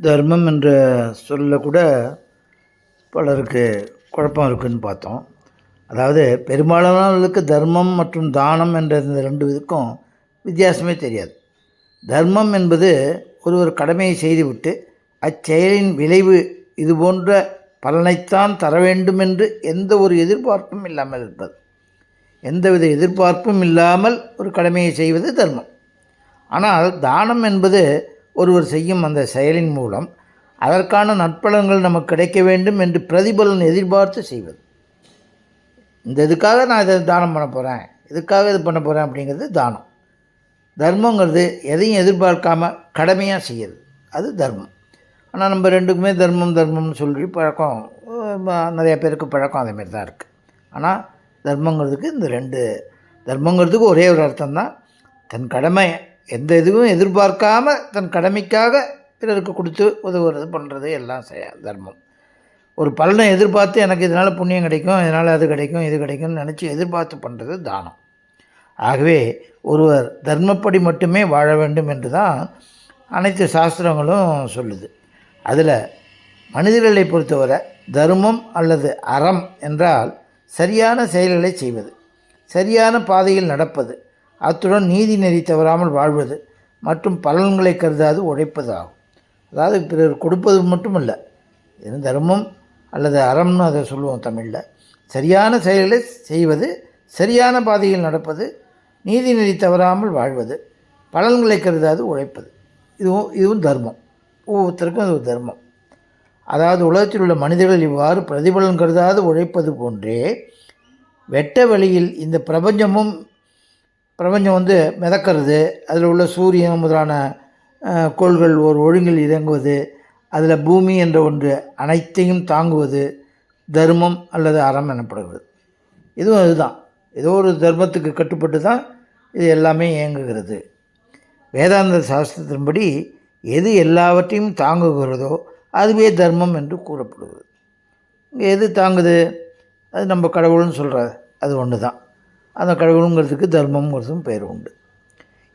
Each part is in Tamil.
தர்மம் என்ற சொல்ல கூட பலருக்கு குழப்பம் இருக்குன்னு பார்த்தோம். அதாவது பெரும்பாலானவர்களுக்கு தர்மம் மற்றும் தானம் என்ற இந்த ரெண்டு இதுக்கும் வித்தியாசமே தெரியாது. தர்மம் என்பது ஒருவர் கடமையை செய்துவிட்டு அச்செயலின் விளைவு இது போன்ற பலனைத்தான் தர வேண்டும் என்று எந்த ஒரு எதிர்பார்ப்பும் இல்லாமல் இருப்பது. எந்தவித எதிர்பார்ப்பும் இல்லாமல் ஒரு கடமையை செய்வது தர்மம். ஆனால் தானம் என்பது ஒருவர் செய்யும் அந்த செயலின் மூலம் அதற்கான நற்பலன்கள் நமக்கு கிடைக்க வேண்டும் என்று பிரதிபலன் எதிர்பார்த்து செய்வது. இந்த இதுக்காக நான் இதை தானம் பண்ண போகிறேன் இதுக்காக இது பண்ண போகிறேன் அப்படிங்கிறது தானம். தர்மங்கிறது எதையும் எதிர்பார்க்காம கடமையாக செய்யுது அது தர்மம். ஆனால் நம்ம ரெண்டுக்குமே தர்மம் தர்மம்னு சொல்லி பழக்கம் நிறைய பேருக்கு பழக்கம் அதேமாரி தான் இருக்குது ஆனால் தர்மங்கிறதுக்கு இந்த ரெண்டு தர்மங்கிறதுக்கு ஒரே ஒரு அர்த்தம் தான் தன் கடமை எந்த இதுவும் எதிர்பார்க்காம தன் கடமைக்காக பிறருக்கு கொடுத்து உதவுறது பண்ணுறது எல்லாம் செய்ய தர்மம். ஒரு பலனை எதிர்பார்த்து எனக்கு இதனால் புண்ணியம் கிடைக்கும் இதனால் அது கிடைக்கும் இது கிடைக்கும்னு நினச்சி எதிர்பார்த்து பண்ணுறது தானம். ஆகவே ஒருவர் தர்மப்படி மட்டுமே வாழ வேண்டும் என்று தான் அனைத்து சாஸ்திரங்களும் சொல்லுது. அதில் மனிதர்களை பொறுத்தவரை தர்மம் அல்லது அறம் என்றால் சரியான செயல்களை செய்வது சரியான பாதையில் நடப்பது அத்துடன் நீதி நெறி தவறாமல் வாழ்வது மற்றும் பலன்களை கருதாது உழைப்பது ஆகும் அதாவது பிறர் கொடுப்பது மட்டுமல்ல இது தர்மம் அல்லது அறம்னு அதை சொல்லுவோம் தமிழில். சரியான செயல்களை செய்வது சரியான பாதையில் நடப்பது நீதி நெறி தவறாமல் வாழ்வது பலன்களை கருதாது உழைப்பது. இதுவும் இதுவும் தர்மம். ஒவ்வொருத்தருக்கும் அது ஒரு தர்மம். அதாவது உலகத்தில் உள்ள மனிதர்கள் இவ்வாறு பிரதிபலன் கருதாது உழைப்பது போன்றே வெட்ட வழியில் இந்த பிரபஞ்சமும் பிரபஞ்சம் வந்து மிதக்கிறது. அதில் உள்ள சூரியன் முதலான கோள்கள் ஒரு ஒழுங்கில் இறங்குவது. அதில் பூமி என்ற ஒன்று அனைத்தையும் தாங்குவது. தர்மம் அல்லது அறம் எனப்படுகிறது. இதுவும் அதுதான் ஏதோ ஒரு தர்மத்துக்கு கட்டுப்பட்டு தான் இது எல்லாமே இயங்குகிறது. வேதாந்த சாஸ்திரத்தின்படி எது எல்லாவற்றையும் தாங்குகிறதோ அதுவே தர்மம் என்று கூறப்படுகிறது. இங்கே எது தாங்குது? அது நம்ம கடவுள்னு சொல்கிறார் அது ஒன்று தான் அந்த கடவுளுங்கிறதுக்கு தர்மம்ங்கிறதும் பெயர் உண்டு.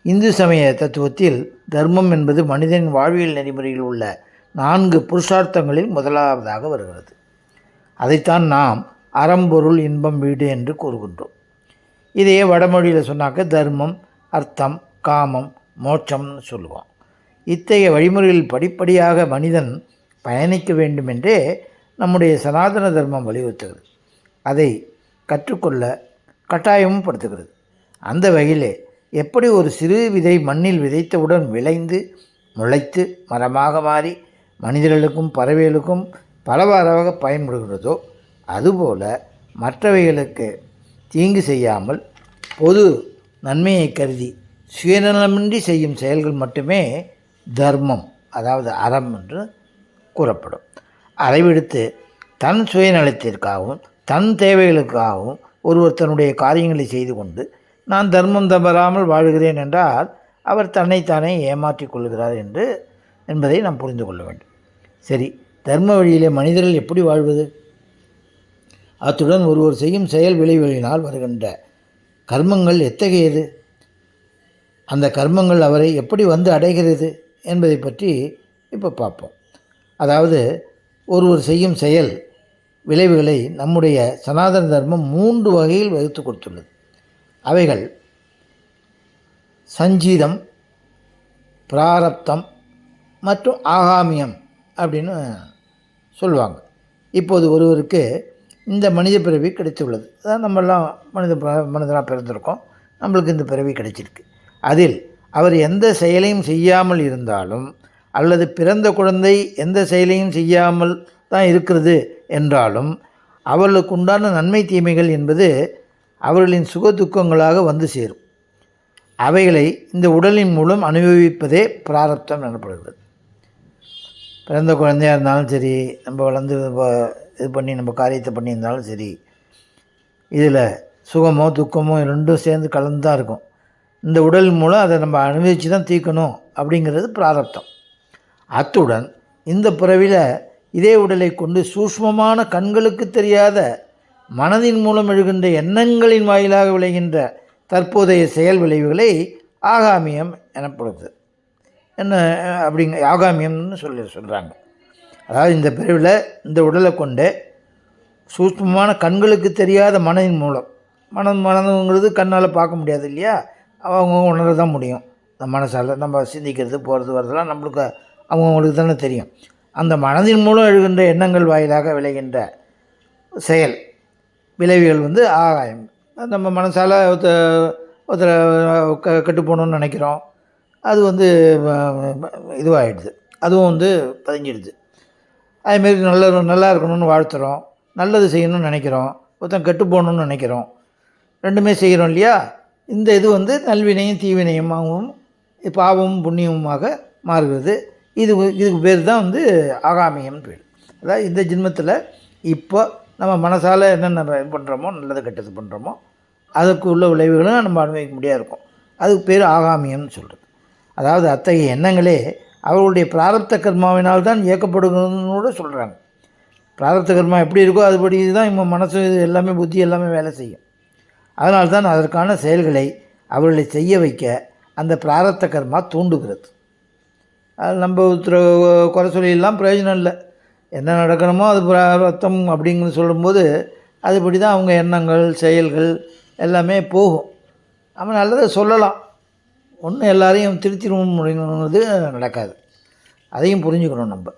இந்து சமய தத்துவத்தில் தர்மம் என்பது மனிதனின் வாழ்வியல் நெறிமுறையில் உள்ள நான்கு புருஷார்த்தங்களில் முதலாவதாக வருகிறது. அதைத்தான் நாம் அறம்பொருள் இன்பம் வீடு என்று கூறுகின்றோம். இதையே வடமொழியில் சொன்னாக்க தர்மம் அர்த்தம் காமம் மோட்சம்னு சொல்லுவோம் இத்தகைய வழிமுறையில் படிப்படியாக மனிதன் பயணிக்க வேண்டும் என்றே நம்முடைய சனாதன தர்மம் வலியுறுத்துகிறது. அதை கற்றுக்கொள்ள கட்டாயமும் படுத்துகிறது அந்த வகையிலே எப்படி ஒரு சிறு விதை மண்ணில் விதைத்தவுடன் விளைந்து முளைத்து மரமாக மாறி மனிதர்களுக்கும் பறவைகளுக்கும் பலவாறாக பயன்படுகிறதோ அதுபோல மற்றவைகளுக்கு தீங்கு செய்யாமல் பொது நன்மையை கருதி சுயநலமின்றி செய்யும் செயல்கள் மட்டுமே தர்மம் அதாவது அறம் என்று கூறப்படும். அதை விடுத்து தன் சுயநலத்திற்காகவும் தன் தேவைகளுக்காகவும் ஒருவர் தன்னுடைய காரியங்களை செய்து கொண்டு நான் தர்மம் தவறாமல் வாழ்கிறேன் என்றால் அவர் தன்னைத்தானே ஏமாற்றிக் கொள்கிறார் என்று என்பதை நாம் புரிந்து கொள்ள வேண்டும். சரி தர்ம வழியிலே மனிதர்கள் எப்படி வாழ்வது? அத்துடன் ஒருவர் செய்யும் செயல் விளைவுகளினால் வருகின்ற கர்மங்கள் எத்தகையது? அந்த கர்மங்கள் அவரை எப்படி வந்து அடைகிறது என்பதை பற்றி இப்போ பார்ப்போம். அதாவது ஒருவர் செய்யும் செயல் விளைவுகளை நம்முடைய சனாதன தர்மம் மூன்று வகையில் வகுத்து கொடுத்துள்ளது. அவைகள் சஞ்சீதம் பிராரப்தம் மற்றும் ஆகாமியம் அப்படின்னு சொல்லுவாங்க. இப்போது ஒருவருக்கு இந்த மனித பிறவி கிடைத்துள்ளது. அதான் நம்மெல்லாம் மனித மனிதனாக பிறந்திருக்கோம். நம்மளுக்கு இந்த பிறவி கிடைச்சிருக்கு. அதில் அவர் எந்த செயலையும் செய்யாமல் இருந்தாலும் அல்லது பிறந்த குழந்தை எந்த செயலையும் செய்யாமல் தான் இருக்கிறது என்றாலும் அவர்களுக்கு உண்டான நன்மை தீமைகள் என்பது அவர்களின் சுக துக்கங்களாக வந்து சேரும். அவைகளை இந்த உடலின் மூலம் அனுபவிப்பதே பிராரப்தம் எனப்படுகிறது. பிறந்த குழந்தையாக இருந்தாலும் சரி நம்ம வளர்ந்து இது பண்ணி நம்ம காரியத்தை பண்ணியிருந்தாலும் சரி இதில் சுகமோ துக்கமோ ரெண்டும் சேர்ந்து கலந்து தான் இருக்கும். இந்த உடல் மூலம் அதை நம்ம அனுபவித்து தான் தீர்க்கணும் அப்படிங்கிறது பிராரப்தம். அத்துடன் இந்த பிறவியில் இதே உடலை கொண்டு சூஷ்மமான கண்களுக்கு தெரியாத மனதின் மூலம் எழுகின்ற எண்ணங்களின் வாயிலாக விளைகின்ற தற்போதைய செயல் விளைவுகளை ஆகாமியம் எனப்படுது. என்ன அப்படிங்க ஆகாமியம்னு சொல்லி சொல்கிறாங்க அதாவது இந்த பிரிவில் இந்த உடலை கொண்டு சூஷ்மமான கண்களுக்கு தெரியாத மனதின் மூலம் மனம் மனதுங்கிறது கண்ணால் பார்க்க முடியாது இல்லையா? அவங்க உணர தான் முடியும். இந்த மனசால் நம்ம சிந்திக்கிறது போகிறது வரதெல்லாம் நம்மளுக்கு அவங்கவுங்களுக்கு தானே தெரியும். அந்த மனதின் மூலம் எழுகின்ற எண்ணங்கள் வாயிலாக விளைகின்ற செயல். விளைவுகள் வந்து ஆகாயம். நம்ம மனசால் ஒருத்தர் ஒருத்தரை க கெட்டு போகணுன்னு நினைக்கிறோம். அது வந்து இதுவாகிடுது அதுவும் வந்து பதிஞ்சிடுது. அதுமாரி நல்ல நல்லா இருக்கணும்னு வாழ்த்துறோம். நல்லது செய்யணும்னு நினைக்கிறோம். ஒருத்தன் கெட்டு போகணும்னு நினைக்கிறோம். ரெண்டுமே செய்கிறோம் இல்லையா? இந்த இது வந்து நல்வினையும் தீவினையுமாகவும் பாவமும் புண்ணியமுமாக மாறுகிறது. இது இதுக்கு பேர் தான் வந்து ஆகாமியம்னு பேர். அதாவது இந்த ஜென்மத்தில் இப்போ நம்ம மனசால் என்னென்ன இது பண்ணுறோமோ நல்லது கெட்டது பண்ணுறோமோ அதுக்கு உள்ள விளைவுகளும் நம்ம அனுபவிக்க முடியாது இருக்கும். அதுக்கு பேர் ஆகாமியம்னு சொல்கிறது அதாவது அத்தகைய எண்ணங்களே அவர்களுடைய பிராரப்த கர்மாவினால் தான் இயக்கப்படுகிறதுன்னு கூட சொல்கிறாங்க பிராரப்த கர்மா எப்படி இருக்கோ அதுபடி தான் நம்ம மனசு இது எல்லாமே புத்தி எல்லாமே வேலை செய்யும். அதனால்தான் அதற்கான செயல்களை அவர்களை செய்ய வைக்க அந்த பிராரப்த கர்மா தூண்டுகிறது. அது நம்ம ஒருத்தர் குறை சொல்லிடலாம் பிரயோஜனம் இல்லை. என்ன நடக்கணுமோ அது பிரார்த்தம் அப்படிங்கிறது சொல்லும்போது அதுபடி தான் அவங்க எண்ணங்கள் செயல்கள் எல்லாமே போகும். நம்ம நல்லதை சொல்லலாம். ஒன்றும் எல்லாரையும் திருத்திடும் முடியணுங்கிறது நடக்காது. அதையும் புரிஞ்சுக்கணும் நம்ம.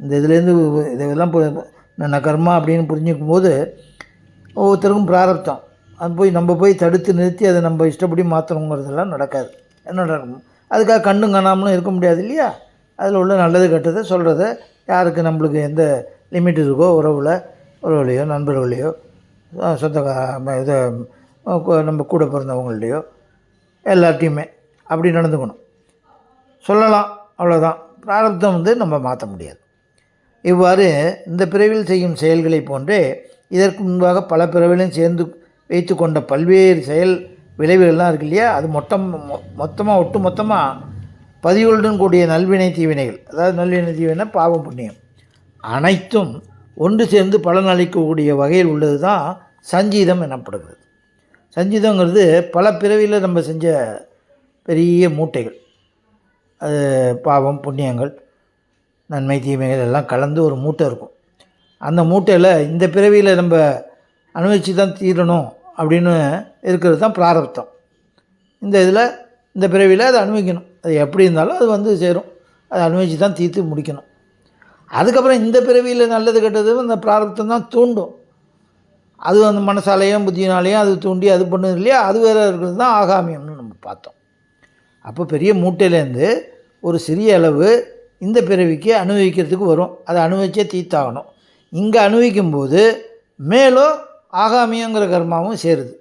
இந்த இதுலேருந்து இதெல்லாம் பு- என்ன கர்மா அப்படின்னு புரிஞ்சுக்கும் போது ஒவ்வொருத்தருக்கும் பிராரப்தம். அது போய் நம்ம போய் தடுத்து நிறுத்தி அதை நம்ம இஷ்டப்படி மாற்றணுங்கிறதெல்லாம் நடக்காது. என்ன நடக்கும் அதுக்காக கண்ணும் காணாமலும் இருக்க முடியாது இல்லையா? அதில் உள்ள நல்லது கெட்டதை சொல்கிறத யாருக்கு நம்மளுக்கு எந்த லிமிட் இருக்கோ உறவில் உறவுலையோ நண்பர்களையோ சொந்த இதை இது நம்ம கூட பிறந்தவங்கள்டையோ எல்லார்ட்டையுமே அப்படி நடந்துக்கணும். சொல்லலாம் அவ்வளோதான் பிராரப்தம் வந்து நம்ம மாற்ற முடியாது. இவ்வாறு இந்த பிறவியில் செய்யும் செயல்களை போன்றே இதற்கு முன்பாக பல பிறவிலையும் சேர்ந்து வைத்து கொண்ட பல்வேறு செயல் விளைவுகள்லாம் இருக்கு இல்லையா? அது மொத்தம் மொத்தமாக ஒட்டு மொத்தமாக பதிவுகளுடன் கூடிய நல்வினை தீவினைகள். அதாவது நல்வினை தீவினை பாவம் புண்ணியம். அனைத்தும் ஒன்று சேர்ந்து பலன் அளிக்கக்கூடிய வகையில் உள்ளது தான் சஞ்சீதம் எனப்படுகிறது. சஞ்சீதங்கிறது பல பிறவியில் நம்ம செஞ்ச பெரிய மூட்டைகள். அது பாவம் புண்ணியங்கள் நன்மை தீமைகள் எல்லாம் கலந்து ஒரு மூட்டை இருக்கும். அந்த மூட்டையில் இந்த பிறவியில் நம்ம அனுபவிச்சு தான் தீரணும். அப்படின்னு இருக்கிறது தான் பிராரப்தம். இந்த இதில் இந்த பிறவியில் அதை அனுபவிக்கணும். அது எப்படி இருந்தாலும் அது வந்து சேரும். அதை அனுபவிச்சு தான் தீர்த்து முடிக்கணும். அதுக்கப்புறம் இந்த பிறவியில் நல்லது கெட்டது அந்த பிராரப்தம் தான் தூண்டும். அது அந்த மனசாலையும் புத்தியினாலையும் அது தூண்டி அது பண்ணுது இல்லையா? அது வேறு இருக்கிறது தான் ஆகாமியம்னு நம்ம பார்த்தோம். அப்போ பெரிய மூட்டையிலேருந்து ஒரு சிறிய அளவு இந்த பிறவிக்கு அனுபவிக்கிறதுக்கு வரும். அதை அனுபவிச்சே தீத்தாகணும் இங்கே அனுபவிக்கும்போது மேலும் ஆகாமியங்கிற கர்மாவும் சேருது.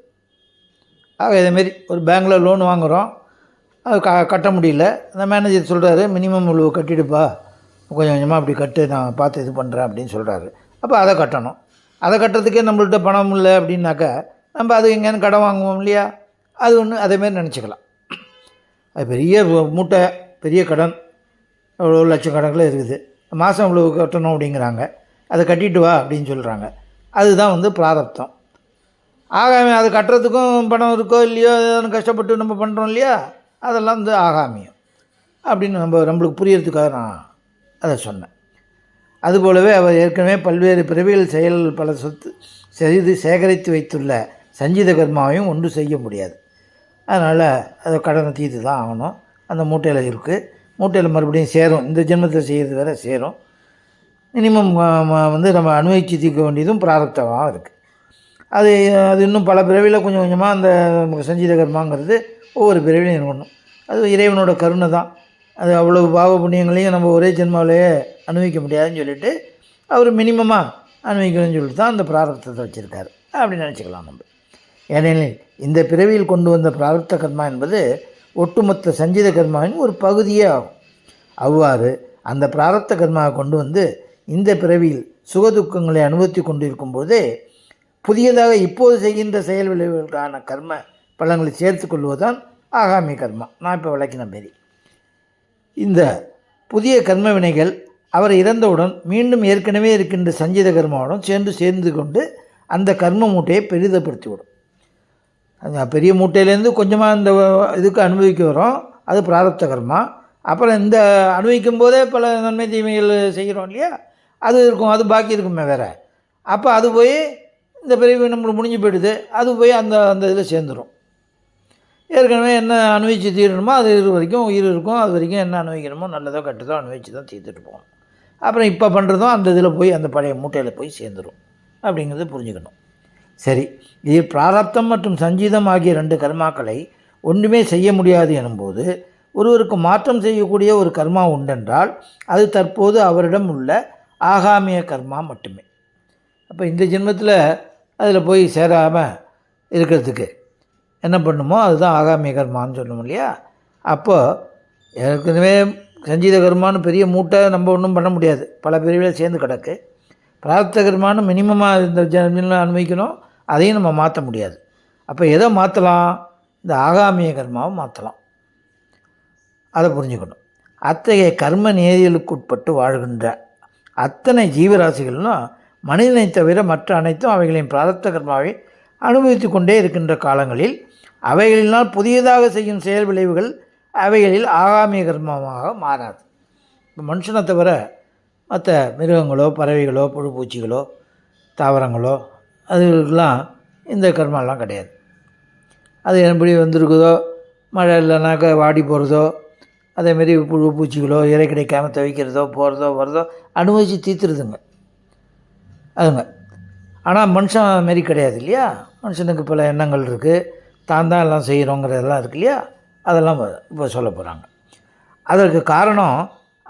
ஆக இதேமாரி ஒரு பேங்க்கில் லோன் வாங்குகிறோம் அது க கட்ட முடியல. அந்த மேனேஜர் சொல்கிறாரு மினிமம் இவ்வளோ கட்டிடுப்பா. கொஞ்சம் கொஞ்சமாக அப்படி கட்டு. நான் பார்த்து இது பண்ணுறேன் அப்படின்னு சொல்கிறாரு அப்போ அதை கட்டணும். அதை கட்டுறதுக்கே நம்மள்ட்ட பணம் இல்லை அப்படின்னாக்கா நம்ம அது எங்கேன்னு கடன் வாங்குவோம் இல்லையா? அது ஒன்று அதேமாரி நினச்சிக்கலாம். அது பெரிய மூட்டை பெரிய கடன். இவ்வளோ லட்சம் கணக்கில் இருக்குது. மாதம் இவ்வளோ கட்டணும் அப்படிங்கிறாங்க. அதை கட்டிட்டு வா அப்படின்னு சொல்கிறாங்க அதுதான் வந்து பிராரப்தம். ஆகாமியம் அது கட்டுறதுக்கும் பணம் இருக்கோ இல்லையோ ஏதோ கஷ்டப்பட்டு நம்ம பண்ணுறோம் இல்லையா? அதெல்லாம் வந்து ஆகாமியம். அப்படின்னு நம்ம நம்மளுக்கு புரியறதுக்காக நான் அதை சொன்னேன். அதுபோலவே அவர் ஏற்கனவே பல்வேறு பிறவிகள் செயல் பல சொத்து செய்து சேகரித்து வைத்துள்ள சஞ்சீத கர்மாவையும் ஒன்று செய்ய முடியாது. அதனால் அதை கடனை தீர்த்து தான் ஆகணும். அந்த மூட்டையில் இருக்குது மூட்டையில் மறுபடியும் சேரும். இந்த ஜென்மத்தில் செய்கிறது வேறு சேரும். மினிமம் வந்து நம்ம அனுபவிச்சு தீர்க்க வேண்டியதும் பிராரப்தமாக இருக்குது அது அது இன்னும் பல பிறவியில் கொஞ்சம் கொஞ்சமாக அந்த நமக்கு சஞ்சீத கர்மாங்கிறது ஒவ்வொரு பிறவிலையும் இருக்கணும். அது இறைவனோட கருணை தான். அது அவ்வளவு பாவ புண்ணியங்களையும் நம்ம ஒரே ஜென்மாவிலேயே அனுபவிக்க முடியாதுன்னு சொல்லிட்டு அவர் மினிமமாக அனுபவிக்கணும்னு சொல்லிட்டு தான் அந்த பிராரப்தத்தை வச்சுருக்காரு. அப்படின்னு நினச்சிக்கலாம் நம்ம. ஏனெனில் இந்த பிறவியில் கொண்டு வந்த பிராரப்த கர்மா என்பது ஒட்டுமொத்த சஞ்சீத கர்மாவின் ஒரு பகுதியே ஆகும். அவ்வாறு அந்த பிராரப்த கர்மாவை கொண்டு வந்து இந்த பிறவியில் சுகதுக்கங்களை அனுபவித்து கொண்டிருக்கும் போதே புதியதாக இப்போது செய்கின்ற செயல் விளைவுகளுக்கான கர்ம பலன்களை சேர்த்து கொள்வதுதான் ஆகாமி கர்மா. நான் இப்போ விளக்கின மாரி. இந்த புதிய கர்ம வினைகள் அவர் இறந்தவுடன் மீண்டும் ஏற்கனவே இருக்கின்ற சஞ்சீத கர்மாவுடன் சேர்ந்து சேர்ந்து கொண்டு அந்த கர்ம மூட்டையை பெரிதப்படுத்திவிடும் அந்த பெரிய மூட்டையிலேருந்து கொஞ்சமாக இந்த இதுக்கு அனுபவிக்க வரும். அது பிராரப்த கர்மா. அப்புறம் இந்த அனுபவிக்கும் போதே பல நன்மை தீமைகள் செய்கிறோம் இல்லையா? அது இருக்கும் அது பாக்கி இருக்குமே வேறு. அப்போ அது போய் இந்த பிறவி நம்மளுக்கு முடிஞ்சு போயிடுது. அது போய் அந்த அந்த இதில் சேர்ந்துடும் ஏற்கனவே என்ன அனுபவிச்சு தீரணுமோ அது இது வரைக்கும் உயிர் இருக்கும். அது வரைக்கும் என்ன அனுபவிக்கணுமோ நல்லதோ கெட்டதோ அனுபவிச்சு தான் தீர்த்துட்டு போகணும். அப்புறம் இப்போ பண்ணுறதும் அந்த இதில் போய் அந்த பழைய மூட்டையில் போய் சேர்ந்துடும் அப்படிங்கிறத புரிஞ்சுக்கணும். சரி இது பிராரப்தம் மற்றும் சஞ்சீதம் ஆகிய ரெண்டு கர்மாக்களை ஒன்றுமே செய்ய முடியாது எனும்போது ஒருவருக்கு மாற்றம் செய்யக்கூடிய ஒரு கர்மா உண்டென்றால் அது தற்போது அவரிடம் உள்ள ஆகாமிய கர்மா மட்டுமே. அப்போ இந்த ஜென்மத்தில் அதில் போய் சேராமல் இருக்கிறதுக்கு என்ன பண்ணுமோ அதுதான் ஆகாமிய கர்மான்னு சொல்லணும் இல்லையா? அப்போது ஏற்கனவே சஞ்சீத கர்மான்னு பெரிய மூட்டை நம்ம ஒன்றும் பண்ண முடியாது. பல பிரிவில் சேர்ந்து கிடக்கு. பிரார்த்த கர்மான்னு மினிமமாக இந்த ஜென்மில் அனுபவிக்கணும். அதையும் நம்ம மாற்ற முடியாது. அப்போ எதை மாற்றலாம் இந்த ஆகாமிய கர்மாவை மாற்றலாம் அதை புரிஞ்சுக்கணும். அத்தகைய கர்ம நேரியலுக்குட்பட்டு வாழ்கின்ற அத்தனை ஜீவராசிகளும் மனிதனை தவிர மற்ற அனைத்தும் அவைகளின் பிராரத்த கர்மாவை அனுபவித்து கொண்டே இருக்கின்ற காலங்களில் அவைகளினால் புதியதாக செய்யும் செயல் விளைவுகள் அவைகளில் ஆகாமிய கர்மமாக மாறாது. இப்போ மனுஷனை தவிர மற்ற மிருகங்களோ பறவைகளோ புழு பூச்சிகளோ தாவரங்களோ அதுகளுக்கெல்லாம் இந்த கர்மாலாம் கிடையாது. அது எப்படி வந்திருக்குதோ மழை இல்லைனாக்கா வாடி போகிறதோ அதேமாரி புழு பூச்சிகளோ இறை கிடைக்காமல் துவைக்கிறதோ போகிறதோ வர்றதோ அனுபவித்து தீர்த்துருதுங்க. அதுங்க. ஆனால் மனுஷன் மாரி கிடையாது இல்லையா? மனுஷனுக்கு பல எண்ணங்கள் இருக்குது தான் தான் எல்லாம் செய்கிறோங்கிறதெல்லாம் இருக்கு இல்லையா? அதெல்லாம் இப்போ சொல்ல போகிறாங்க அதற்கு காரணம்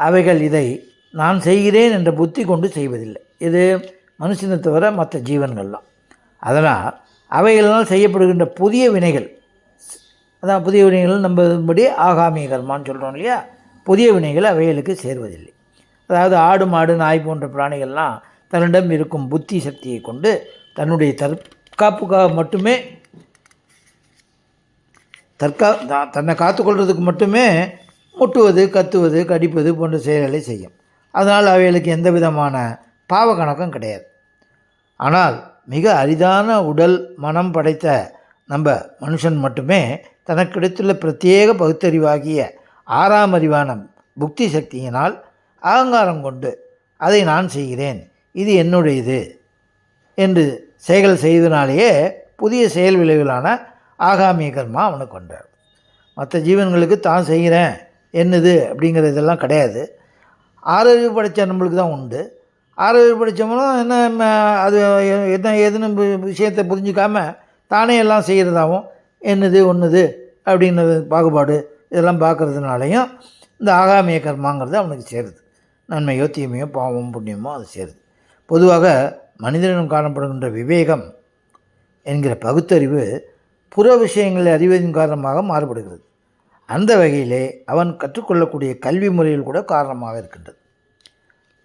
அவைகள் இதை நான் செய்கிறேன் என்ற புத்தி கொண்டு செய்வதில்லை. இது மனுஷனை தவிர மற்ற ஜீவன்கள்லாம். அதனால் அவைகளால் செய்யப்படுகின்ற புதிய வினைகள் அதான் புதிய வினைகள் நம்பபடி ஆகாமிய கர்மான்னு சொல்கிறோம் இல்லையா? புதிய வினைகள் அவைகளுக்கு சேர்வதில்லை. அதாவது ஆடு மாடு நாய் போன்ற பிராணிகள்லாம் தன்னிடம் இருக்கும் புத்தி சக்தியை கொண்டு தன்னுடைய தற்காப்புக்காக மட்டுமே தற்கா தான் தன்னை காத்துக்கொள்வதுக்கு மட்டுமே முட்டுவது கத்துவது கடிப்பது போன்ற செயல்களை செய்யும். அதனால் அவைகளுக்கு எந்த விதமான பாவ கணக்கம் கிடையாது. ஆனால் மிக அரிதான உடல் மனம் படைத்த நம்ம மனுஷன் மட்டுமே தனக்கு கிடைத்துள்ள பிரத்யேக பகுத்தறிவாகிய ஆறாம் அறிவான புக்தி சக்தியினால் அகங்காரம் கொண்டு அதை நான் செய்கிறேன். இது என்னுடையது என்று செயல் செய்தனாலேயே புதிய செயல் விளைவுகளான ஆகாமிய கர்மா அவனுக்கு கொண்டார் மற்ற ஜீவன்களுக்கு தான் செய்கிறேன் என்னது அப்படிங்கிற இதெல்லாம் கிடையாது. ஆறறிவு படைத்த நம்மளுக்கு தான் உண்டு. ஆறறிவு படித்தவங்களும் என்ன அது என்ன ஏதுன்னு விஷயத்தை புரிஞ்சிக்காமல் தானே எல்லாம் செய்கிறதாகவும் என்னது ஒன்றுது அப்படின்றது பாகுபாடு இதெல்லாம் பார்க்குறதுனாலையும் இந்த ஆகாமிய கர்மாங்கிறது அவனுக்கு சேருது. நன்மையோ தீமையோ பாவம் புண்ணியமோ அது சேருது. பொதுவாக மனிதனிடம் காணப்படுகின்ற விவேகம் என்கிற பகுத்தறிவு புற விஷயங்களை அறிவதன் காரணமாக மாறுபடுகிறது. அந்த வகையிலே அவன் கற்றுக்கொள்ளக்கூடிய கல்வி முறையில் கூட காரணமாக இருக்கின்றது.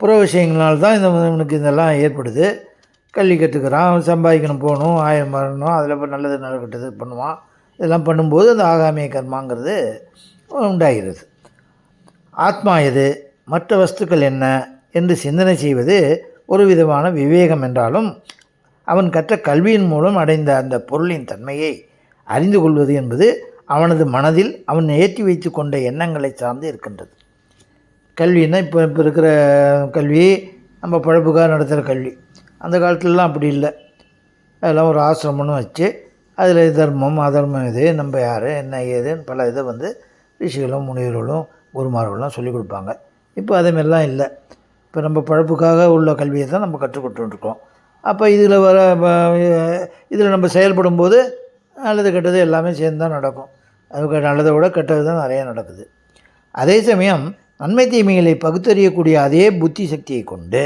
புற விஷயங்களால் தான் இந்த இவனுக்கு இதெல்லாம் ஏற்படுது. கல்வி கற்றுக்கிறான் சம்பாதிக்கணும் போகணும் ஆயிரம் வரணும் அதில் இப்போ நல்லது நல்ல கெட்டது பண்ணுவான். இதெல்லாம் பண்ணும்போது அந்த ஆகாமிய கர்மாங்கிறது உண்டாகிறது. ஆத்மா எது? மற்ற வஸ்துக்கள் என்ன என்று சிந்தனை செய்வது ஒரு விதமான விவேகம் என்றாலும் அவன் கற்ற கல்வியின் மூலம் அடைந்த அந்த பொருளின் தன்மையை அறிந்து கொள்வது என்பது அவனது மனதில் அவன் ஏற்றி வைத்து கொண்ட எண்ணங்களை சார்ந்து இருக்கின்றது. கல்வின்னா இப்போ இப்போ இருக்கிற கல்வி நம்ம பழப்புக்காக நடத்துகிற கல்வி. அந்த காலத்துலலாம் அப்படி இல்லை. அதெல்லாம் ஒரு ஆசிரமம்னு வச்சு அதில் தர்மம் அதர்மம் இது நம்ம யார் என்ன ஏதுன்னு பல இதை வந்து ரிஷிகளும் முனிவர்களும் குருமார்களும் சொல்லிக் கொடுப்பாங்க. இப்போ அதேமாரிலாம் இல்லை. இப்போ நம்ம பழப்புக்காக உள்ள கல்வியை தான் நம்ம கற்றுக்கொண்டுருக்கோம் அப்போ இதில் வர இதில் நம்ம செயல்படும் போது நல்லது கெட்டது எல்லாமே சேர்ந்து தான் நடக்கும். அதுக்கு நல்லதை விட கெட்டது தான் நிறைய நடக்குது. அதே சமயம் நன்மை தீமைகளை பகுத்தறியக்கூடிய அதே புத்தி சக்தியை கொண்டு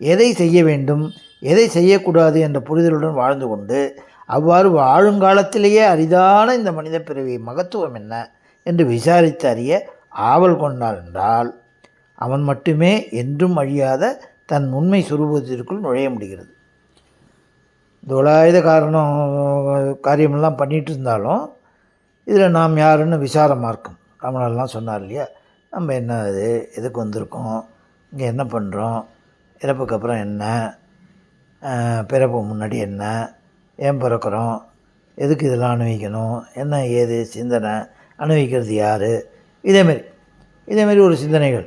எதை செய்ய வேண்டும் எதை செய்யக்கூடாது என்ற புரிதலுடன் வாழ்ந்து கொண்டு அவ்வாறு வாழும் காலத்திலேயே அரிதான இந்த மனித பிறவி மகத்துவம் என்ன என்று விசாரித்து அறிய ஆவல் கொண்டால் என்றால் அவன் மட்டுமே என்றும் அழியாத தன் உண்மை சுரூபத்திற்குள் நுழைய முடிகிறது. துலாயுத காரணம் காரியமெல்லாம் பண்ணிகிட்டு இருந்தாலும் இதில் நாம் யாருன்னு விசாரமாக இருக்கும் ரமணர்லாம் சொன்னார் இல்லையா? நம்ம என்ன அது எதுக்கு வந்திருக்கோம்? இங்கே என்ன பண்ணுறோம் இறப்புக்கு அப்புறம் என்ன? பிறப்பு முன்னாடி என்ன? ஏன் பிறக்கிறோம்? எதுக்கு இதெல்லாம் அனுபவிக்கணும்? என்ன ஏது சிந்தனை? அனுபவிக்கிறது யார்? இதேமாரி இதேமாரி ஒரு சிந்தனைகள்.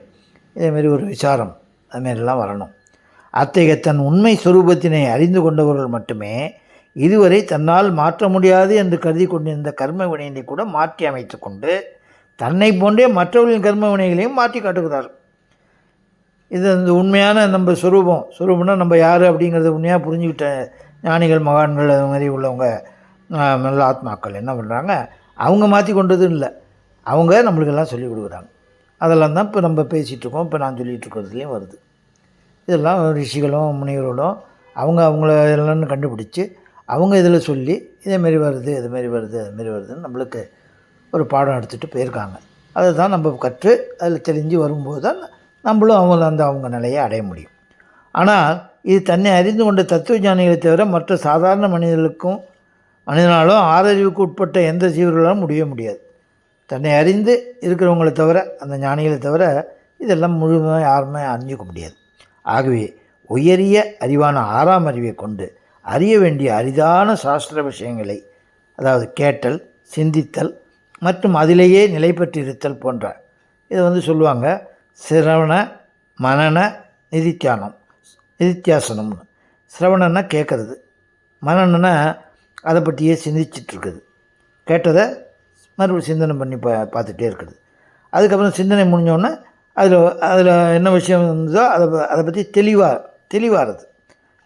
இதேமாரி ஒரு விசாரம். அதுமாரிலாம் வரணும். அத்தகைய தன் உண்மை சுரூபத்தினை அறிந்து கொண்டவர்கள் மட்டுமே இதுவரை தன்னால் மாற்ற முடியாது என்று கருதி கொண்டிருந்த கர்ம வினையினை கூட மாற்றி அமைத்து கொண்டு தன்னை போன்றே மற்றவர்களின் கர்ம வினைகளையும் மாற்றி காட்டுகிறார். இது இந்த உண்மையான நம்ம சுரூபம். சுரூபம்னா நம்ம யார் அப்படிங்கிறத உண்மையாக புரிஞ்சுக்கிட்ட ஞானிகள் மகான்கள் அது மாதிரி உள்ளவங்க நல்ல ஆத்மாக்கள் என்ன பண்ணுறாங்க அவங்க மாற்றி கொண்டது இல்லை. அவங்க நம்மளுக்கெல்லாம் சொல்லிக் கொடுக்குறாங்க. அதெல்லாம் தான் இப்போ நம்ம பேசிகிட்டு இருக்கோம் இப்போ நான் சொல்லிகிட்டு இருக்கிறதுலேயும் வருது. இதெல்லாம் ரிஷிகளும் முனிவர்களும் அவங்க அவங்கள எல்லாம் கண்டுபிடிச்சி அவங்க இதில் சொல்லி இதேமாரி வருது இதுமாரி வருது அதுமாரி வருதுன்னு நம்மளுக்கு ஒரு பாடம் எடுத்துகிட்டு போயிருக்காங்க. அதை தான் நம்ம கற்று அதில் தெளிஞ்சு வரும்போது தான் நம்மளும் அவங்க அந்த அவங்க நிலையை அடைய முடியும். ஆனால் இது தன்னை அறிந்து கொண்ட தத்துவ ஞானிகளை தவிர மற்ற சாதாரண மனிதர்களுக்கும் மனிதனாலும் ஆறறிவுக்கு உட்பட்ட எந்த ஜீவர்களாலும் முடிய முடியாது. தன்னை அறிந்து இருக்கிறவங்களை தவிர அந்த ஞானிகளை தவிர இதெல்லாம் முழுமையாக யாருமே அறிஞ்சிக்க முடியாது. ஆகவே உயரிய அறிவான ஆறாம் அறிவை கொண்டு அறிய வேண்டிய அரிதான சாஸ்திர விஷயங்களை அதாவது கேட்டல் சிந்தித்தல் மற்றும் அதிலேயே நிலை பெற்றிருத்தல் போன்ற இதை வந்து சொல்லுவாங்க சிரவண மனன நிதித்தியானம் நிதித்தியாசனம்னு. சிரவணன்னா கேட்குறது மனநன்னா அதை பற்றியே சிந்திச்சிட்ருக்குது கேட்டதை மறுபடியும் சிந்தனை பண்ணி பா பார்த்துட்டே இருக்குது அதுக்கப்புறம் சிந்தனை முடிஞ்சோடனே அதில் அதில் என்ன விஷயம் இருந்ததோ அதை அதை பற்றி தெளிவாக தெளிவாகிறது.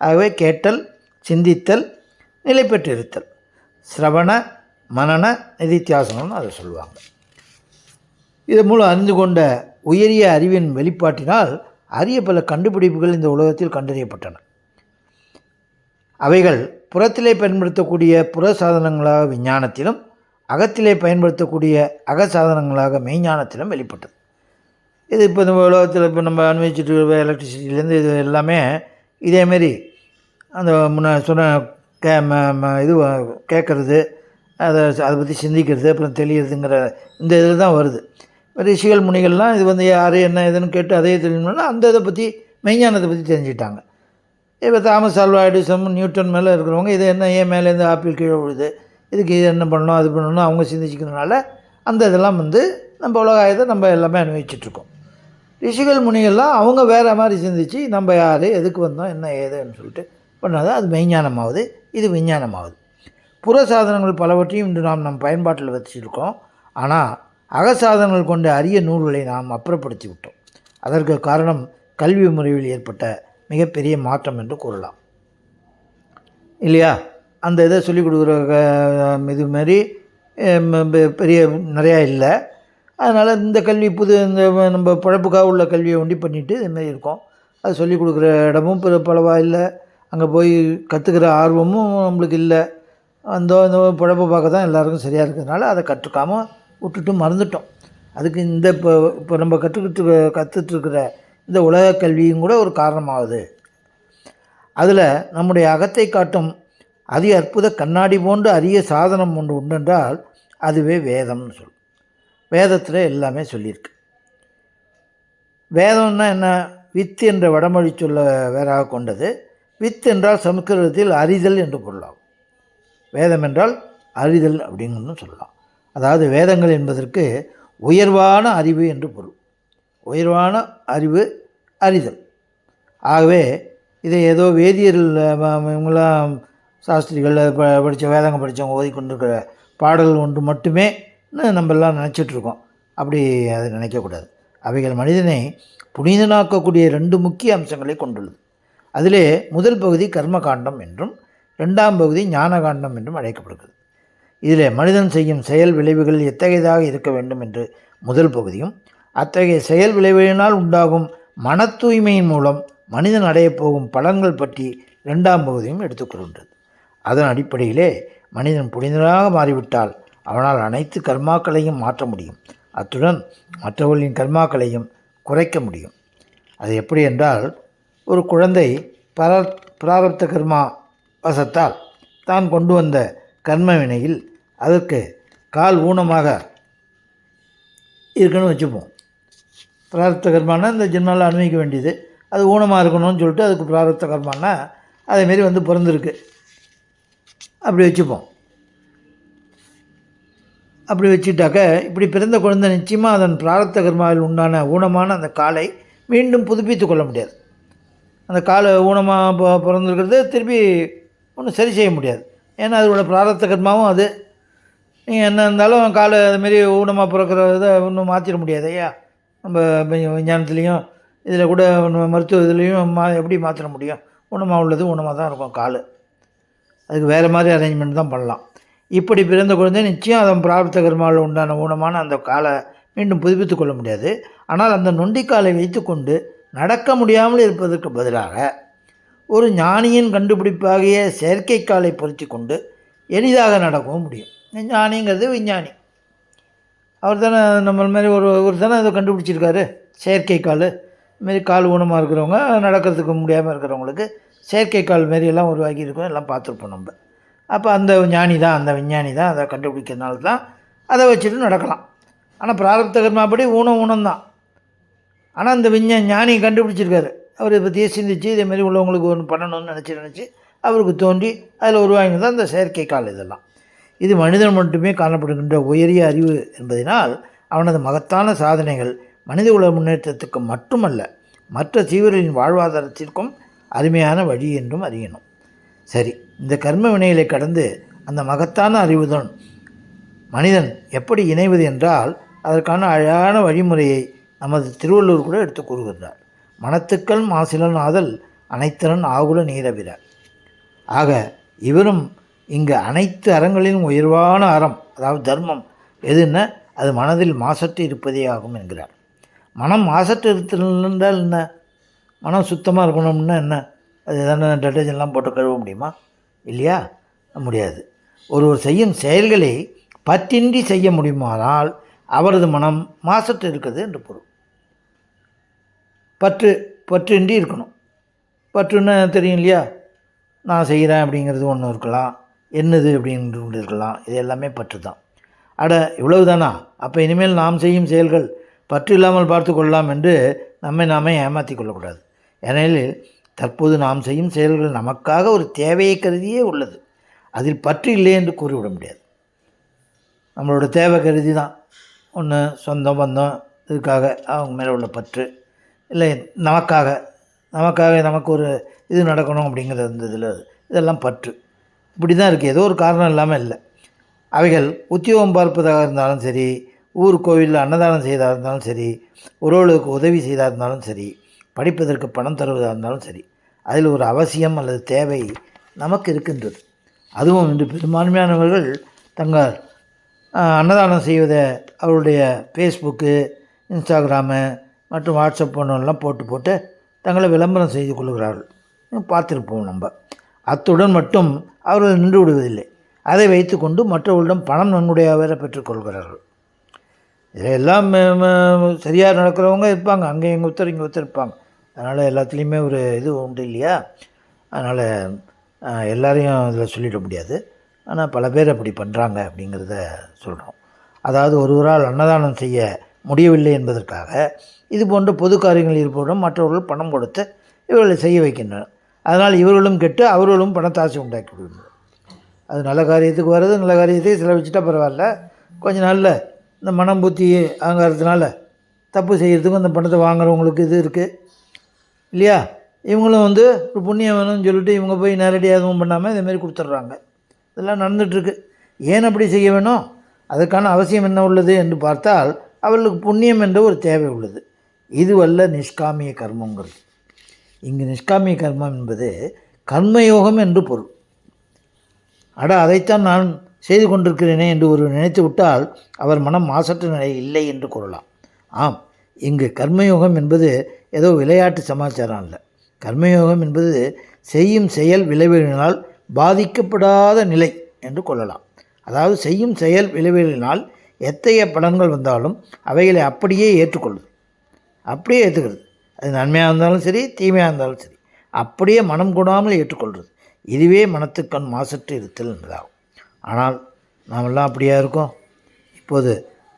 ஆகவே கேட்டல் சிந்தித்தல் நிலை பெற்றிருத்தல். சிரவண மனன நிதித்தியாசனம்னு அதை சொல்லுவாங்க. இதன் மூலம் அறிந்து கொண்ட உயரிய அறிவின் வெளிப்பாட்டினால் அரிய பல கண்டுபிடிப்புகள் இந்த உலகத்தில் கண்டறியப்பட்டன. அவைகள் புறத்திலே பயன்படுத்தக்கூடிய புற சாதனங்களாக விஞ்ஞானத்திலும் அகத்திலே பயன்படுத்தக்கூடிய அக சாதனங்களாக மெய்ஞானத்திலும் வெளிப்பட்டது. இது இப்போ நம்ம உலகத்தில் இப்போ நம்ம அனுபவிச்சுட்டு இருக்கிற எலக்ட்ரிசிட்டிலேருந்து இது எல்லாமே இதேமாரி அந்த முன்ன சொன்ன கே ம ம இது கேட்குறது அதை அதை பற்றி சிந்திக்கிறது அப்புறம் தெளியறதுங்கிற இந்த இதில் தான் வருது. ரிஷிகள் முனிகள்லாம் இது வந்து யார் என்ன ஏதுன்னு கேட்டு அதே தெரியணும்னா அந்த இதை பற்றி மெய்ஞானத்தை பற்றி தெரிஞ்சுக்கிட்டாங்க. இப்போ தாமஸ் ஆல்வா எடிசன் நியூட்டன் மேலே இருக்கிறவங்க இது என்ன ஏன் மேலேருந்து ஆப்பிள் கீழே விழுது இதுக்கு இது என்ன பண்ணணும் அது பண்ணணும் அவங்க சிந்திச்சுக்கிறதுனால அந்த இதெல்லாம் வந்து நம்ம உலகாயத்தை நம்ம எல்லாமே அனுபவிச்சிட்ருக்கோம். ரிஷிகள் முனிகள்லாம் அவங்க வேறு மாதிரி சிந்திச்சு நம்ம யார் எதுக்கு வந்தோம் என்ன ஏதுன்னு சொல்லிட்டு பண்ணாத அது மெய்ஞானமாகுது இது விஞ்ஞானமாகுது புற சாதனங்கள் பலவற்றையும் இன்று நாம் நம் பயன்பாட்டில் வச்சுருக்கோம். ஆனால் அகசாதனங்கள் கொண்ட அரிய நூல்களை நாம் அப்புறப்படுத்தி விட்டோம். அதற்கு காரணம் கல்வி முறையில் ஏற்பட்ட மிகப்பெரிய மாற்றம் என்று கூறலாம். இல்லையா? அந்த இதை சொல்லிக் கொடுக்குற க- இது மாதிரி பெ- பெரிய நிறையா இல்லை. அதனால் இந்த கல்வி புது இந்த நம்ம பழப்புக்காக உள்ள கல்வியை ஒண்டி பண்ணிவிட்டு இதுமாரி இருக்கும். அது சொல்லிக் கொடுக்குற இடமும் பிற பலவாக இல்லை. அங்கே போய் கற்றுக்கிற ஆர்வமும் நம்மளுக்கு இல்லை. அந்த இந்த பழப்பை பார்க்க தான் எல்லாருக்கும் சரியாக இருக்கிறதுனால அதை கற்றுக்காமல் விட்டுட்டு மறந்துட்டோம். அதுக்கு இந்த இப்போ இப்போ நம்ம கற்றுக்கிட்டு கற்றுட்ருக்கிற இந்த உலக கல்வியும் கூட ஒரு காரணமாகுது. அதில் நம்முடைய அகத்தை காட்டும் அதி அற்புத கண்ணாடி போன்ற அரிய சாதனம் ஒன்று உண்டென்றால் அதுவே வேதம்னு சொல். வேதத்தில் எல்லாமே சொல்லியிருக்கு. வேதம்னா என்ன? வித் என்ற வடமொழி சொல்ல வேறாக கொண்டது. வித் என்றால் சமஸ்கிருதத்தில் அறிதல் என்று பொருளாகும். வேதம் என்றால் அறிதல் அப்படின்னு சொல்லலாம். அதாவது வேதங்கள் என்பதற்கு உயர்வான அறிவு என்று பொருள். உயர்வான அறிவு அறிதல். ஆகவே இதை ஏதோ வேதியியல் இவங்களாம் சாஸ்திரிகள் ப படித்த வேதங்க படித்தவங்க ஓதிக்கொண்டிருக்கிற பாடல்கள் ஒன்று மட்டுமே நம்ம எல்லாம் நினச்சிட்ருக்கோம். அப்படி அதை நினைக்கக்கூடாது. அவைகள் மனிதனை புனிதனாக்கக்கூடிய ரெண்டு முக்கிய அம்சங்களை கொண்டுள்ளது. அதிலே முதல் பகுதி கர்மகாண்டம் என்றும் ரெண்டாம் பகுதி ஞானகாண்டம் என்றும் அழைக்கப்படுகிறது. இதில் மனிதன் செய்யும் செயல் விளைவுகள் எத்தகையதாக இருக்க வேண்டும் என்று முதல் பகுதியும் அத்தகைய செயல் விளைவுகளினால் உண்டாகும் மன தூய்மையின் மூலம் மனிதன் அடையப் போகும் பலன்கள் பற்றி இரண்டாம் பகுதியும் எடுத்துக்கொள்கின்றது அதன் அடிப்படையிலே மனிதன் புனிதனாக மாறிவிட்டால் அவனால் அனைத்து கர்மாக்களையும் மாற்ற முடியும். அத்துடன் மற்றவர்களின் கர்மாக்களையும் குறைக்க முடியும். அது எப்படி என்றால் ஒரு குழந்தை பர பிராரப்த கர்மா வசத்தால் தான் கொண்டு வந்த கர்ம வினையில் அதற்கு கால் ஊனமாக இருக்குன்னு வச்சுப்போம். பிராரப்த கர்மானா இந்த ஜென்மாவில் அனுபவிக்க வேண்டியது. அது ஊனமாக இருக்கணும்னு சொல்லிட்டு அதுக்கு பிராரப்த கர்மானா அதேமாரி வந்து பிறந்திருக்கு. அப்படி வச்சுப்போம். அப்படி வச்சுட்டாக்க இப்படி பிறந்த குழந்தை நிச்சயமாக அதன் பிராரத்த கர்மாவில் உண்டான ஊனமான அந்த காலை மீண்டும் புதுப்பித்து கொள்ள முடியாது. அந்த காலை ஊனமாக ப பிறந்திருக்கிறது திருப்பி ஒன்றும் சரி செய்ய முடியாது. ஏன்னா அதோட பிராரத்த கர்மாவும் அது. நீங்கள் என்ன இருந்தாலும் காலை அதுமாரி ஊனமாக பிறக்கிற இதை ஒன்றும் மாற்றிட முடியாது ஐயா. நம்ம விஞ்ஞானத்துலேயும் இதில் கூட மருத்துவ இதுலேயும் மா எப்படி மாற்றிட முடியும்? ஊனமாக உள்ளது ஊனமாக தான் இருக்கும் கால். அதுக்கு வேறு மாதிரி அரேஞ்ச்மெண்ட் தான் பண்ணலாம். இப்படி பிறந்த குழந்தை நிச்சயம் அதன் பிரார்த்த கர்மாவில் உண்டான ஊனமான அந்த காலை மீண்டும் புதுப்பித்து கொள்ள முடியாது. ஆனால் அந்த நொண்டிக்காலை வைத்துக்கொண்டு நடக்க முடியாமல் இருப்பதற்கு பதிலாக ஒரு ஞானியின் கண்டுபிடிப்பாகிய செயற்கை காலை பொருத்தி கொண்டு எளிதாக நடக்கவும் முடியும். ஞானிங்கிறது விஞ்ஞானி. அவர் தானே நம்ம மாதிரி ஒரு ஒரு தானே அதை கண்டுபிடிச்சிருக்காரு. செயற்கை கால் இதுமாரி கால் ஊனமாக இருக்கிறவங்க நடக்கிறதுக்கு முடியாமல் இருக்கிறவங்களுக்கு செயற்கை மாரியெல்லாம் மாரி எல்லாம் உருவாக்கி இருக்கோம் எல்லாம் பார்த்துருப்போம் நம்ம. அப்போ அந்த ஞானி தான் அந்த விஞ்ஞானி தான் அதை கண்டுபிடிக்கிறதுனால தான் அதை வச்சுட்டு நடக்கலாம். ஆனால் பிராரப்த கர்மாப்படி ஊனம் ஊனம் தான். ஆனால் அந்த விஞ்ஞா ஞானி கண்டுபிடிச்சிருக்காரு. அவர் இதை பற்றியே சிந்திச்சு இதே மாதிரி உள்ளவங்களுக்கு ஒன்று பண்ணணும்னு நினச்சி நினச்சி அவருக்கு தோன்றி அதில் உருவாங்கினது தான் இந்த செயற்கை கால் இதெல்லாம். இது மனிதன் மட்டுமே காணப்படுகின்ற உயரிய அறிவு என்பதனால் அவனது மகத்தான சாதனைகள் மனித உலக முன்னேற்றத்துக்கு மட்டுமல்ல மற்ற தீவிரின் வாழ்வாதாரத்திற்கும் அருமையான வழி என்றும் அறியணும். சரி இந்த கர்ம வினைகளை கடந்து அந்த மகத்தான அறிவுடன் மனிதன் எப்படி இணைவது என்றால் அதற்கான அழகான வழிமுறையை நமது திருவள்ளுவர் கூட எடுத்து கூறுகின்றார். மனத்துக்கள் மாசிலன் ஆதல் அனைத்திறன் ஆகுல நீரவிர ஆக இவரும் இங்கு அனைத்து அறங்களிலும் உயர்வான அறம் அதாவது தர்மம் எதுன்னா அது மனதில் மாசற்று இருப்பதே ஆகும் என்கிறார். மனம் மாசற்று இருந்தால் என்ன? மனம் சுத்தமாக இருக்கணும்னா என்ன? அது எதனா டெட்டர்ஜென்ட்லாம் போட்டு கழுவ முடியுமா? இல்லையா? முடியாது. ஒருவர் செய்யும் செயல்களை பற்றின்றி செய்ய முடியுமானால் அவரது மனம் மாசத்து இருக்குது என்று பொருள். பற்று பற்றின்றி இருக்கணும். பற்றுன்னு தெரியும் இல்லையா? நான் செய்கிறேன் அப்படிங்கிறது ஒன்று இருக்கலாம். என்னது அப்படின்றது இருக்கலாம். இது எல்லாமே பற்று தான். அட இவ்வளவு தானா அப்போ இனிமேல் நாம் செய்யும் செயல்கள் பற்று இல்லாமல் பார்த்து கொள்ளலாம் என்று நம்மை நாமே ஏமாற்றி கொள்ளக்கூடாது. ஏனெனில் தற்போது நாம் செய்யும் செயல்கள் நமக்காக ஒரு தேவையை கருதியே உள்ளது. அதில் பற்று இல்லை என்று கூறிவிட முடியாது. நம்மளோட தேவை கருதி தான். ஒன்று சொந்தம் பந்தம் இதுக்காக அவங்க மேலே உள்ள பற்று. இல்லை நமக்காக நமக்காக நமக்கு ஒரு இது நடக்கணும் அப்படிங்கிறது அந்த இதில் இதெல்லாம் பற்று. இப்படி தான் இருக்குது ஏதோ ஒரு காரணம் இல்லாமல் இல்லை. அவைகள் உத்தியோகம் பார்ப்பதாக இருந்தாலும் சரி ஊர் கோவிலில் அன்னதானம் செய்தாக இருந்தாலும் சரி உறவுகளுக்கு உதவி செய்தாக இருந்தாலும் சரி படிப்பதற்கு பணம் தருவதாக இருந்தாலும் சரி அதில் ஒரு அவசியம் அல்லது தேவை நமக்கு இருக்கின்றது. அதுவும் இன்று பெரும்பான்மையானவர்கள் தங்கள் அன்னதானம் செய்வதை அவருடைய ஃபேஸ்புக்கு இன்ஸ்டாகிராமு மற்றும் வாட்ஸ்அப் போன்றெல்லாம் போட்டு போட்டு தங்களை விளம்பரம் செய்து கொள்கிறார்கள். பார்த்துருப்போம் நம்ம. அத்துடன் மட்டும் அவர்கள் நின்று விடுவதில்லை. அதை வைத்துக்கொண்டு மற்றவர்களிடம் பணம் நன்கொடையாக வேற பெற்றுக்கொள்கிறார்கள் இதில் எல்லாம் சரியாக நடக்கிறவங்க இருப்பாங்க. அங்கே இங்கே ஒருத்தர் இங்கே ஒருத்தர் இருப்பாங்க. அதனால் எல்லாத்துலேயுமே ஒரு இது உண்டு இல்லையா? அதனால் எல்லாரையும் இதில் சொல்லிட முடியாது. ஆனால் பல பேர் அப்படி பண்ணுறாங்க அப்படிங்கிறத சொல்கிறோம் அதாவது ஒருவரால் அன்னதானம் செய்ய முடியவில்லை என்பதற்காக இது போன்ற பொது காரியங்கள் இருப்பவரும் மற்றவர்கள் பணம் கொடுத்து இவர்களை செய்ய வைக்கின்றனர். அதனால் இவர்களும் கெட்டு அவர்களும் பணத்தாசை உண்டாக்கி விடுகின்றனர். அது நல்ல காரியத்துக்கு வர்றது நல்ல காரியத்தையும் செலவிச்சிட்டா பரவாயில்ல. கொஞ்ச நாளில் இந்த மனம் புத்தி அகங்காரத்தினால தப்பு செய்கிறதுக்கும் அந்த பணத்தை வாங்குறவங்களுக்கு இது இருக்குது இல்லையா? இவங்களும் வந்து ஒரு புண்ணியம் வேணும்னு சொல்லிட்டு இவங்க போய் நேரடியாக எதுவும் பண்ணாமல் இதேமாரி கொடுத்துட்றாங்க. இதெல்லாம் நடந்துகிட்ருக்கு ஏன் அப்படி செய்ய வேணும்? அதுக்கான அவசியம் என்ன உள்ளது என்று பார்த்தால் அவர்களுக்கு புண்ணியம் என்ற ஒரு தேவை உள்ளது. இதுவல்ல நிஷ்காமிய கர்மங்கிறது. இங்கு நிஷ்காமிய கர்மம் என்பது கர்மயோகம் என்று பொருள். அட அதைத்தான் நான் செய்து கொண்டிருக்கிறேனே என்று ஒரு நினைத்து விட்டால் அவர் மனம் மாசற்ற நிலை இல்லை என்று கூறலாம். ஆம் இங்கு கர்மயோகம் என்பது ஏதோ விளையாட்டு சமாச்சாரம் அல்ல. கர்மயோகம் என்பது செய்யும் செயல் விளைவுகளினால் பாதிக்கப்படாத நிலை என்று கொள்ளலாம். அதாவது செய்யும் செயல் விளைவுகளினால் எத்தகைய பலன்கள் வந்தாலும் அவைகளை அப்படியே ஏற்றுக்கொள்ளுது. அப்படியே ஏற்றுக்கிறது. அது நன்மையாக இருந்தாலும் சரி தீமையாக இருந்தாலும் சரி அப்படியே மனம் கூடாமல் ஏற்றுக்கொள்கிறது இதுவே மனத்துக்கண் மாசற்று இருத்தல் என்பதாகும். ஆனால் நாமெல்லாம் அப்படியா இருக்கோம்? இப்போது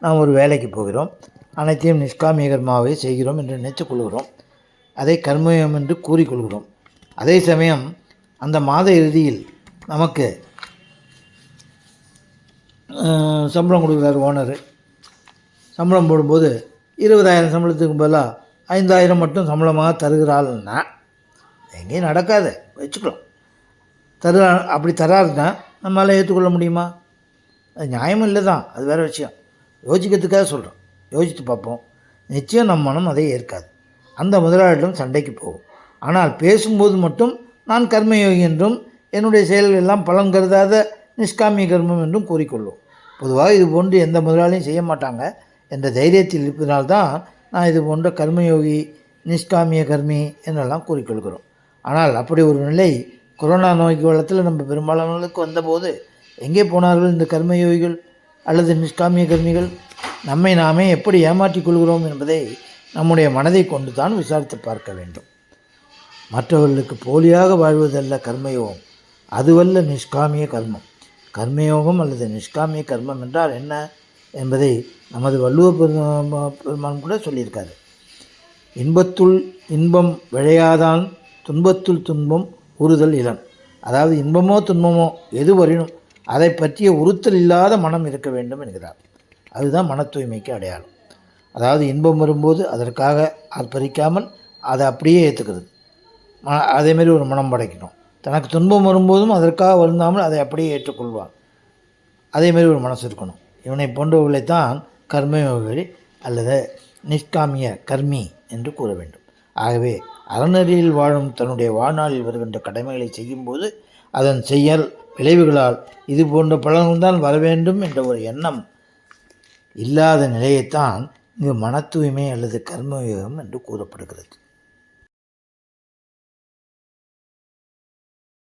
நாம் ஒரு வேலைக்கு போகிறோம். அனைத்தையும் நிஷ்காமிய கர்மாவை செய்கிறோம் என்று நினைத்துக் கொள்கிறோம். அதை கர்மயம் என்று கூறிக்கொள்கிறோம் அதே சமயம் அந்த மாத இறுதியில் நமக்கு சம்பளம் கொடுக்குறாரு ஓனரு. சம்பளம் போடும்போது இருபதாயிரம் சம்பளத்துக்கு பதிலாக ஐந்தாயிரம் மட்டும் சம்பளமாக தருகிறாள்னா எங்கேயும் நடக்காது. வச்சுக்கலாம். தரு அப்படி தராருன்னா நம்மளால் ஏற்றுக்கொள்ள முடியுமா? அது நியாயம் இல்லை தான் அது வேறு விஷயம். யோசிக்கிறதுக்காக சொல்கிறோம் யோசித்து பார்ப்போம். நிச்சயம் நம் மனம் அதை ஏற்காது. அந்த முதலாளியிடம் சண்டைக்கு போகும் ஆனால் பேசும்போது மட்டும் நான் கர்மயோகி என்றும் என்னுடைய செயல்கள் எல்லாம் பலன் கருதாத நிஷ்காமிய கர்மம் என்றும் கூறிக்கொள்ளும். பொதுவாக இது போன்று எந்த முதலாளியும் செய்ய மாட்டாங்க. என்ற தைரியத்தில் இருப்பதனால்தான் நான் இது போன்ற கர்மயோகி நிஷ்காமிய கர்மி என்றெல்லாம் கூறிக்கொள்கிறோம். ஆனால் அப்படி ஒரு நிலை கொரோனா நோய்க்கு வளத்தில் நம்ம பெரும்பாலானவர்களுக்கு வந்தபோது எங்கே போனார்கள் இந்த கர்மயோகிகள் அல்லது நிஷ்காமிய கர்மிகள்? நம்மை நாமே எப்படி ஏமாற்றிக் கொள்கிறோம் என்பதை நம்முடைய மனதை கொண்டு தான் விசாரித்து பார்க்க வேண்டும். மற்றவர்களுக்கு போலியாக வாழ்வதல்ல கர்மயோகம். அதுவல்ல நிஷ்காமிய கர்மம். கர்மயோகம் அல்லது நிஷ்காமிய கர்மம் என்றால் என்ன என்பதை நமது வள்ளுவ பெருமான் கூட சொல்லியிருக்காரு. இன்பத்துள் இன்பம் விழையாதான் துன்பத்துள் துன்பம் உறுதல் இளன் அதாவது இன்பமோ துன்பமோ எது வரினும் அதை பற்றிய உறுத்தல் இல்லாத மனம் இருக்க வேண்டும் என்கிறார். அதுதான் மன தூய்மைக்கு அடையாளம். அதாவது இன்பம் வரும்போது அதற்காக அர்ப்பரிக்காமல் அதை அப்படியே ஏற்றுக்கிறது ம அதேமாரி ஒரு மனம் படைக்கணும். தனக்கு துன்பம் வரும்போதும் அதற்காக வருந்தாமல் அதை அப்படியே ஏற்றுக்கொள்வார் அதேமாரி ஒரு மனசு இருக்கணும். இவனை போன்றவர்களைத்தான் கர்மயோகி அல்லது நிஷ்காமிய கர்மி என்று கூற வேண்டும். ஆகவே அறநெறியில் வாழும் தன்னுடைய வாழ்நாளில் வருகின்ற கடமைகளை செய்யும்போது அதன் செயல் விளைவுகளால் இது போன்ற பலன்கள் தான் வர வேண்டும் என்ற ஒரு எண்ணம் இல்லாத நிலையைத்தான் இங்கு மன தூய்மை அல்லது கர்மயோகம் என்று கூறப்படுகிறது.